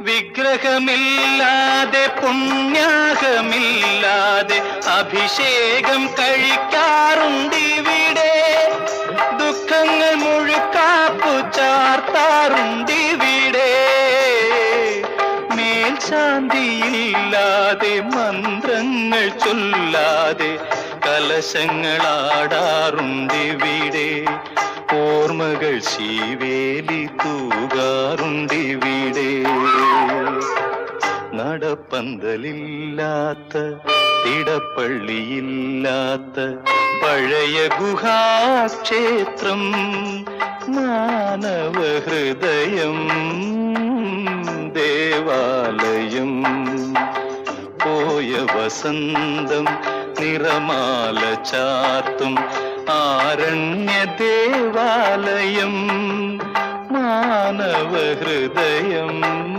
വിഗ്രഹമില്ലാതെ പുണ്യാഹമില്ലാതെ അഭിഷേകം കഴിക്കാറുണ്ടിവിടെ. ദുഃഖങ്ങൾ മുഴുക്കാപ്പു ചാർത്താറുണ്ടിവിടെ. മേൽശാന്തിയില്ലാതെ മന്ത്രങ്ങൾ ചൊല്ലാതെ കലശങ്ങളാടാറുണ്ടിവിടെ. ഓർമ്മകൾ ശീവേലി തൂകാറുണ്ടിവിടെ. നടപ്പന്തലില്ലാത്ത തിടപ്പള്ളിയില്ലാത്ത പഴയ ഗുഹാക്ഷേത്രം മാനവഹൃദയം ദേവാലയം പോയ വസന്തം നിറമാല ചാർത്തും ആരണ്യ ദേവാലയം മാനവ ഹൃദയം